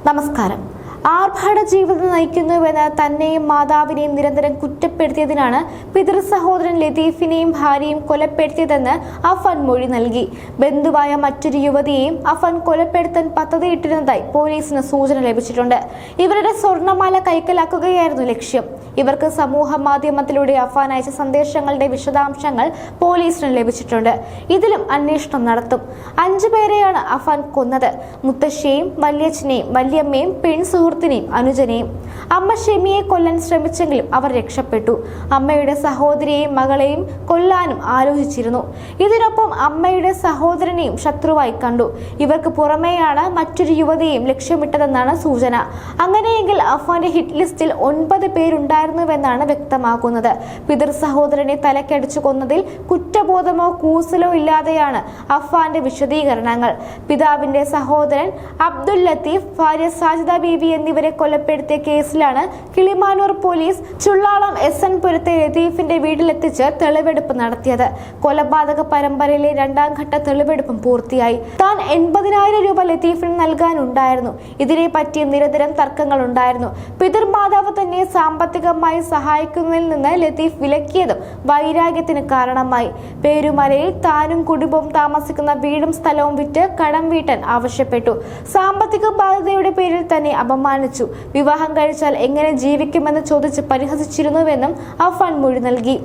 നമസ്കാരം ആർഭാട ജീവിതം നയിക്കുന്നുവെന്ന് തന്നെയും മാതാവിനെയും നിരന്തരം കുറ്റപ്പെടുത്തിയതിനാണ് പിതൃ സഹോദരൻ ലതീഫിനെയും ഭാര്യയും കൊലപ്പെടുത്തിയതെന്ന് അഫൻ മൊഴി നൽകി. ബന്ധുവായ മറ്റൊരു യുവതിയെയും അഫൻ കൊലപ്പെടുത്താൻ പദ്ധതിയിട്ടിരുന്നതായി പോലീസിന് സൂചന ലഭിച്ചിട്ടുണ്ട്. ഇവരുടെ സ്വർണമാല കൈക്കലാക്കുകയായിരുന്നു ലക്ഷ്യം. ഇവർക്ക് സമൂഹ മാധ്യമത്തിലൂടെ അഫാൻ അയച്ച സന്ദേശങ്ങളുടെ വിശദാംശങ്ങൾ പോലീസിന് ലഭിച്ചിട്ടുണ്ട്. ഇതിലും അന്വേഷണം നടത്തും. അഞ്ചു പേരെയാണ് അഫാൻ കൊന്നത്. മുത്തശ്ശിയെയും വല്യച്ഛനെയും വല്യമ്മയും പെൺ സുഹൃത്തിനെയും അനുജനെയും അമ്മ ഷെമിയെ കൊല്ലാൻ ശ്രമിച്ചെങ്കിലും അവർ രക്ഷപ്പെട്ടു. അമ്മയുടെ സഹോദരിയെയും മകളെയും കൊല്ലാനും ആലോചിച്ചിരുന്നു. ഇതിനൊപ്പം അമ്മയുടെ സഹോദരനെയും ശത്രുവായി കണ്ടു. ഇവർക്ക് പുറമേയാണ് മറ്റൊരു യുവതിയെയും ലക്ഷ്യമിട്ടതെന്നാണ് സൂചന. അങ്ങനെയെങ്കിൽ അഫ്വാന്റെ ഹിറ്റ് ലിസ്റ്റിൽ ഒൻപത് പേരുണ്ടായിരുന്നുവെന്നാണ് വ്യക്തമാക്കുന്നത്. പിതൃ സഹോദരനെ തലക്കടിച്ചു കൊന്നതിൽ കുറ്റബോധമോ കൂസലോ ഇല്ലാതെയാണ് അഫ്വാന്റെ വിശദീകരണങ്ങൾ. പിതാവിന്റെ സഹോദരൻ അബ്ദുൽ ലത്തീഫ് ഭാര്യ സാജിദ ബീവി എന്നിവരെ കൊലപ്പെടുത്തിയ കേസിലാണ് Kilimanoor police Chullalam S N പുരത്തെ ലതീഫിന്റെ വീട്ടിലെത്തിച്ച് തെളിവെടുപ്പ് നടത്തിയത്. കൊലപാതക പരമ്പരയിലെ രണ്ടാം ഘട്ട തെളിവെടുപ്പും പൂർത്തിയായി. താൻ എൺപതിനായിരം രൂപ ലത്തീഫിന് നൽകാനുണ്ടായിരുന്നു. ഇതിനെ പറ്റി നിരന്തരം തർക്കങ്ങൾ ഉണ്ടായിരുന്നു പിതൃമാതാവ് തന്നെ സാമ്പത്തികമായി സഹായിക്കുന്നതിൽ നിന്ന് ലത്തീഫ് വിലക്കിയതും വൈരാഗ്യത്തിന് കാരണമായി. പേരുമലയിൽ താനും കുടുംബവും താമസിക്കുന്ന വീടും സ്ഥലവും വിറ്റ് കടം വീട്ടാൻ ആവശ്യപ്പെട്ടു. സാമ്പത്തിക ബാധ്യതയുടെ പേരിൽ തന്നെ അപമാനിച്ചു വിവാഹം കഴിച്ചാൽ എങ്ങനെ ജീവിക്കുമെന്ന് ചോദിച്ച് പരിഹസിച്ചിരുന്നുവെന്നും അഫാൻ മൊഴി നൽകി.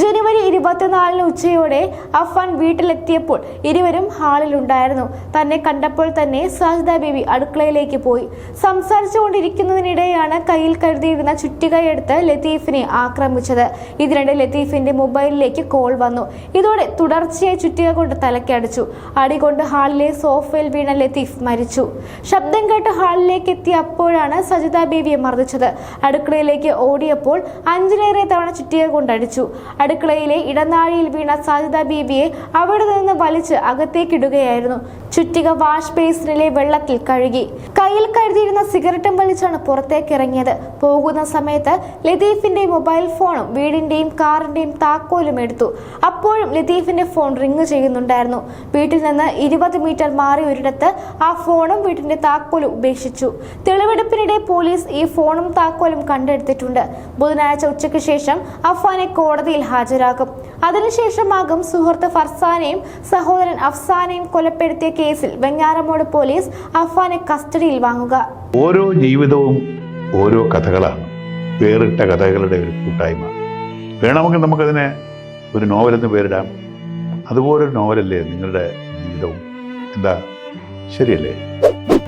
ജനുവരി ഇരുപത്തിനാലിന് ഉച്ചയോടെ അഫാൻ വീട്ടിലെത്തിയപ്പോൾ ഇരുവരും ഹാളിലുണ്ടായിരുന്നു. തന്നെ കണ്ടപ്പോൾ തന്നെ സാജിദ ബേബി അടുക്കളയിലേക്ക് പോയി. സംസാരിച്ചുകൊണ്ടിരിക്കുന്നതിനിടെയാണ് കയ്യിൽ കരുതിയിരുന്ന ചുറ്റികയെടുത്ത് ലത്തീഫിനെ ആക്രമിച്ചത്. ഇതിനിടെ ലത്തീഫിന്റെ മൊബൈലിലേക്ക് കോൾ വന്നു. ഇതോടെ തുടർച്ചയായി ചുറ്റിക കൊണ്ട് തലക്കടിച്ചു. അടികൊണ്ട് ഹാളിലെ സോഫയിൽ വീണ ലത്തീഫ് മരിച്ചു. ശബ്ദം കേട്ട് ഹാളിലേക്ക് എത്തിയ അപ്പോഴാണ് സജിത ബേബിയെ മർദ്ദിച്ചത്. അടുക്കളയിലേക്ക് ഓടിയപ്പോൾ അഞ്ചിലേറെ തവണ ചുറ്റിക കൊണ്ടടിച്ചു. അടുക്കളയിലെ ഇടനാഴിയിൽ വീണ സജിത ബേബിയെ അവിടെ നിന്ന് വലിച്ച് അകത്തേക്കിടുകയായിരുന്നു. ചുറ്റിക വാഷ് ബേസിനിലെ വെള്ളത്തിൽ കഴുകി. കയ്യിൽ കരുതിയിരുന്ന സിഗരറ്റും വലിച്ചാണ് പുറത്തേക്ക് ഇറങ്ങിയത് പോകുന്ന സമയത്ത് ലതീഫിന്റെ മൊബൈൽ ഫോണും വീടിന്റെയും കാറിന്റെയും താക്കോലും എടുത്തു. അപ്പോഴും ലതീഫിന്റെ ഫോൺ റിങ് ചെയ്യുന്നുണ്ടായിരുന്നു. വീട്ടിൽ നിന്ന് ഇരുപത് മീറ്റർ മാറി ഒരിടത്ത് ആ ഫോണും വീട്ടിന്റെ താക്കോലും ഉപേക്ഷിച്ചു. തെളിവെടുപ്പിനിടെ പോലീസ് ഈ ഫോണും താക്കോലും കണ്ടെടുത്തിട്ടുണ്ട്. ബുധനാഴ്ച ഉച്ചയ്ക്ക് ശേഷം അഫ്വാനെ കോടതിയിൽ ഹാജരാക്കും. അതിനുശേഷമാകും സുഹൃത്ത് ഫർസാനെയും സഹോദരൻ അഫ്സാനെയും കൊലപ്പെടുത്തിയ കേസിൽ വെഞ്ഞാറമോട് പോലീസ് അഫ്വാനെ കസ്റ്റഡിയിൽ വാങ്ങുക. ഓരോ ജീവിതവും ഓരോ കഥകളാണ്. വേറിട്ട കഥകളുടെ ഒരു കൂട്ടായ്മ. വേണമെങ്കിൽ നമുക്കതിനെ ഒരു നോവലെന്ന് പേരിടാം. അതുപോലൊരു നോവലല്ലേ നിങ്ങളുടെ ജീവിതവും? എന്താ? ശരിയല്ലേ?